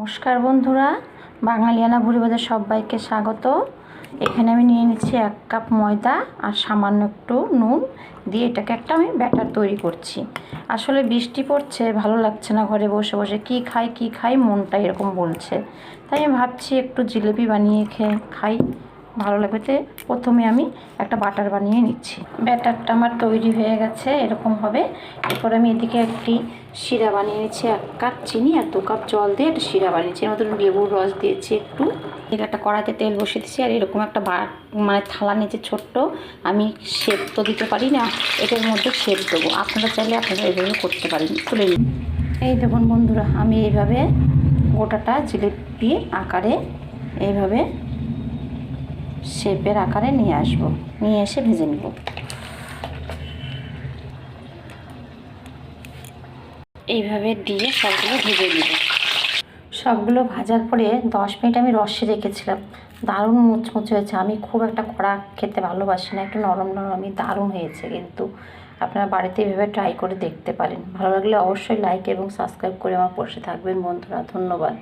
নমস্কার বন্ধুরা, বাঙালিয়ানা ভুড়ি বাজার সবাইকে স্বাগত। এখানে আমি নিয়ে নিচ্ছি এক কাপ ময়দা আর সামান্য একটু নুন দিয়ে এটাকে একটা আমি ব্যাটার তৈরি করছি। আসলে বৃষ্টি পড়ছে, ভালো লাগছে না ঘরে বসে বসে। কি খাই কি খাই, মনটা এরকম বলছে। তাই আমি ভাবছি একটু জিলেপি বানিয়ে খেয়ে খাই। ভালো লাগবে প্রথমে আমি একটা বাটার বানিয়ে নিচ্ছি। ব্যাটারটা আমার তৈরি হয়ে গেছে, এরকম হবে। এরপর আমি এদিকে একটি শিরা বানিয়ে নিচ্ছি, এক কাপ চিনি আর দু কাপ জল দিয়ে একটা শিরা বানিয়েছি। এর মধ্যে লেবুর রস দিয়েছি একটু। এদিকে একটা কড়াইতে তেল বসিয়ে দিচ্ছি আর এরকম একটা বা মানে থালা নিচে ছোট্ট আমি শেপ তো দিতে পারি না, এটার মধ্যে শেপ দেবো। আপনারা চাইলে আপনারা এইভাবে করতে পারেন। তুলে নিন। এই দেখুন বন্ধুরা, আমি এইভাবে গোটাটা জিলিপি আকারে এইভাবে শেপের আকারে নিয়ে আসব। নিয়ে এসে ভেজে নেব। এইভাবে দিয়ে সবগুলো ভেজে নেব। সবগুলো ভাজার পরে দশ মিনিট আমি রসে রেখেছিলাম। দারুণ মুচমুচে হয়েছে। আমি খুব একটা কড়া খেতে ভালোবাসি না। একটু নরম নরম। আমি দারুণ হয়েছে কিন্তু আপনারা বাড়িতে এভাবে ট্রাই করে দেখতে পারেন। ভালো লাগলে অবশ্যই লাইক এবং সাবস্ক্রাইব করে আমার পাশে থাকবেন বন্ধুরা। ধন্যবাদ।